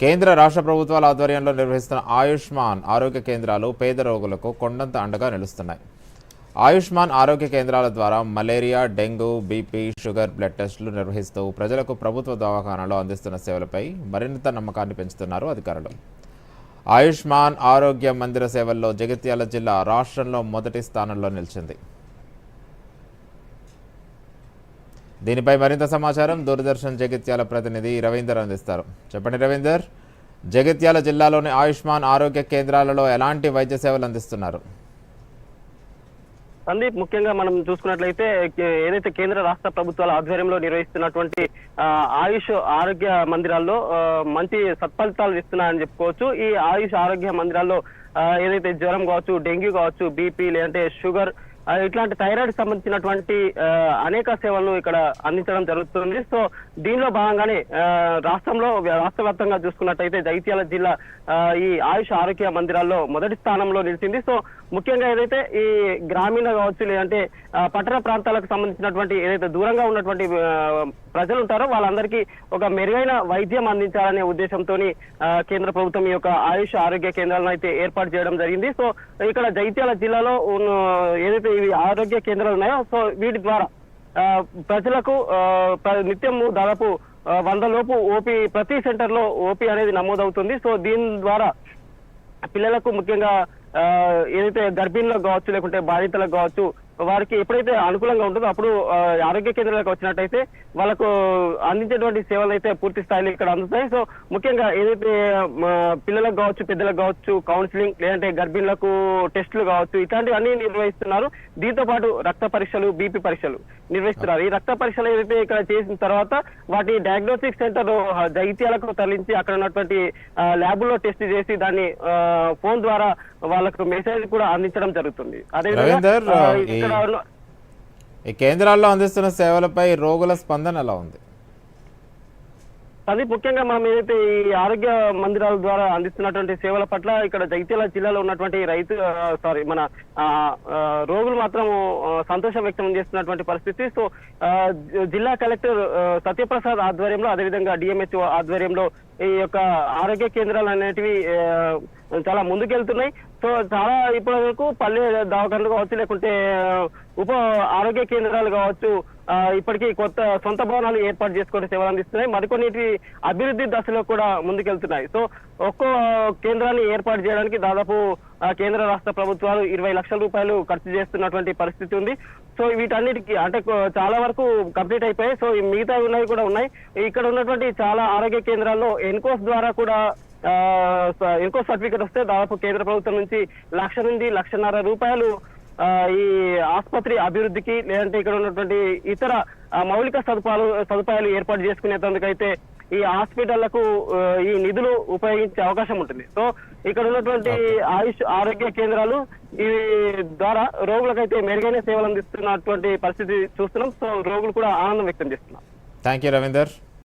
కేంద్ర రాష్ట్ర ప్రభుత్వాల ఆధ్వర్యంలో నిర్వహిస్తున్న ఆయుష్మాన్ ఆరోగ్య కేంద్రాలు పేద రోగులకు కొండంత అండగా నిలుస్తున్నాయి. ఆయుష్మాన్ ఆరోగ్య కేంద్రాల ద్వారా malaria dengue BP sugar blood టెస్టులు నిర్వహిస్తూ ప్రజలకు ప్రభుత్వ దవాఖానాలో అందిస్తున్న సేవలపై మరింత నమ్మకాన్ని పెంచుతున్నారు అధికారులు. ఆయుష్మాన్ ఆరోగ్య మందిర సేవల్లో జగిత్యాల జిల్లా రాష్ట్రంలో మొదటి స్థానంలో నిలిచింది. దీనిపై మరింత సమాచారం దూరదర్శన్ జగిత్యాల ప్రతినిధి రవీందర్ అందిస్తారు. చెప్పండి రవీందర్ జగిత్యాల జిల్లాలోని ఆయుష్మాన్ ఆరోగ్య కేంద్రాలలో ఎలాంటి వైద్య సేవలు అందిస్తున్నారు? సందీప్ ముఖ్యంగా మనం చూసుకున్నట్లయితే ఏదైతే కేంద్ర రాష్ట్ర ప్రభుత్వాల ఆధ్వర్యంలో నిర్వహిస్తున్నటువంటి ఆయుష్ ఆరోగ్య మందిరాల్లో మంచి సత్ఫలితాలు ఇస్తున్నాయని చెప్పుకోవచ్చు. ఈ ఆయుష్ ఆరోగ్య మందిరాల్లో ఏదైతే జ్వరం కావచ్చు డెంగ్యూ కావచ్చు బీపీ లేదంటే షుగర్ ఇట్లాంటి థైరాయిడ్ సంబంధించినటువంటి అనేక సేవలను ఇక్కడ అందించడం జరుగుతుంది. సో దీనిలో భాగంగానే రాష్ట్రంలో రాష్ట్ర వ్యాప్తంగా చూసుకున్నట్టయితే జగిత్యాల జిల్లా ఈ ఆయుష్ ఆరోగ్య మందిరాల్లో మొదటి స్థానంలో నిలిచింది. సో ముఖ్యంగా ఏదైతే ఈ గ్రామీణ కావచ్చు లేదంటే పట్టణ ప్రాంతాలకు సంబంధించినటువంటి ఏదైతే దూరంగా ఉన్నటువంటి ప్రజలు ఉంటారో వాళ్ళందరికీ ఒక మెరుగైన వైద్యం అందించాలనే ఉద్దేశంతో కేంద్ర ప్రభుత్వం ఈ యొక్క ఆయుష్ ఆరోగ్య కేంద్రాలను అయితే ఏర్పాటు చేయడం జరిగింది. సో ఇక్కడ జగిత్యాల జిల్లాలో ఏదైతే ఇవి ఆరోగ్య కేంద్రాలు ఉన్నాయో సో వీటి ద్వారా ఆ, ప్రజలకు ఆ, నిత్యము దాదాపు వంద లోపు ఓపీ ప్రతి సెంటర్లో ఓపీ అనేది నమోదవుతుంది. సో దీని ద్వారా పిల్లలకు ముఖ్యంగా ఆ, ఏదైతే గర్భిణులకు కావచ్చు లేకుంటే బాధితులకు కావచ్చు వారికి ఎప్పుడైతే అనుకూలంగా ఉంటుందో అప్పుడు ఆరోగ్య కేంద్రాలకు వచ్చినట్టయితే వాళ్ళకు అందించేటువంటి సేవలు అయితే పూర్తి స్థాయిలో ఇక్కడ అందుతాయి. సో ముఖ్యంగా ఏదైతే పిల్లలకు కావచ్చు పెద్దలకు కావచ్చు కౌన్సిలింగ్ లేదంటే గర్భిణులకు టెస్టులు కావచ్చు ఇట్లాంటివన్నీ నిర్వహిస్తున్నారు. దీంతో పాటు రక్త పరీక్షలు బీపీ పరీక్షలు నిర్వహిస్తున్నారు. ఈ రక్త పరీక్షలు ఏదైతే ఇక్కడ చేసిన తర్వాత వాటి డయాగ్నోస్టిక్ సెంటర్ జైత్యాలకు తరలించి అక్కడ ఉన్నటువంటి ల్యాబుల్లో టెస్ట్ చేసి దాన్ని ఫోన్ ద్వారా వాళ్ళకు మెసేజ్ కూడా అందించడం జరుగుతుంది. ఆ, ఈ- కేంద్రాల్లో అందిస్తున్న సేవలపై రోగుల స్పందన ఎలా ఉంది? అది ముఖ్యంగా మనం ఏదైతే ఈ ఆరోగ్య మందిరాల ద్వారా అందిస్తున్నటువంటి సేవల పట్ల ఇక్కడ జగిత్యాల జిల్లాలో ఉన్నటువంటి రైతు సారీ మన రోగులు మాత్రం సంతోషం వ్యక్తం చేస్తున్నటువంటి పరిస్థితి. సో జిల్లా కలెక్టర్ సత్యప్రసాద్ ఆధ్వర్యంలో అదేవిధంగా డిఎంహెచ్ఓ ఆధ్వర్యంలో ఈ యొక్క ఆరోగ్య కేంద్రాలు అనేటివి చాలా ముందుకెళ్తున్నాయి. సో చాలా ఇప్పటి వరకు పల్లె దవాఖానలు కావచ్చు లేకుంటే ఉప ఆరోగ్య కేంద్రాలు కావచ్చు ఇప్పటికీ కొత్త సొంత భవనాలు ఏర్పాటు చేసుకుని సేవలు అందిస్తున్నాయి. మరికొన్నిటి అభివృద్ధి దశలో కూడా ముందుకెళ్తున్నాయి. సో ఒక్కో కేంద్రాన్ని ఏర్పాటు చేయడానికి దాదాపు కేంద్ర రాష్ట్ర ప్రభుత్వాలు ఇరవై లక్షల రూపాయలు ఖర్చు చేస్తున్నటువంటి పరిస్థితి ఉంది. సో వీటన్నిటికీ అంటే చాలా వరకు కంప్లీట్ అయిపోయాయి. సో మిగతా ఉన్నవి కూడా ఉన్నాయి. ఇక్కడ ఉన్నటువంటి చాలా ఆరోగ్య కేంద్రాల్లో ఎన్కోస్ ద్వారా కూడా ఎన్కోస్ సర్టిఫికేట్ వస్తే దాదాపు కేంద్ర ప్రభుత్వం నుంచి లక్ష నుండి లక్షన్నర రూపాయలు ఈ ఆసుపత్రి అభివృద్ధికి లేదంటే ఇక్కడ ఉన్నటువంటి ఇతర మౌలిక సదుపాయాలు సదుపాయాలు ఏర్పాటు చేసుకునేందుకైతే ఈ హాస్పిటళ్ళకు ఈ నిధులు ఉపయోగించే అవకాశం ఉంటుంది. సో ఇక్కడ ఉన్నటువంటి ఆయుష్ ఆరోగ్య కేంద్రాలు ఈ ద్వారా రోగులకైతే మెరుగైన సేవలు అందిస్తున్నటువంటి పరిస్థితి చూస్తున్నాం. సో రోగులు కూడా ఆనందం వ్యక్తం చేస్తున్నారు. Thank you Ravinder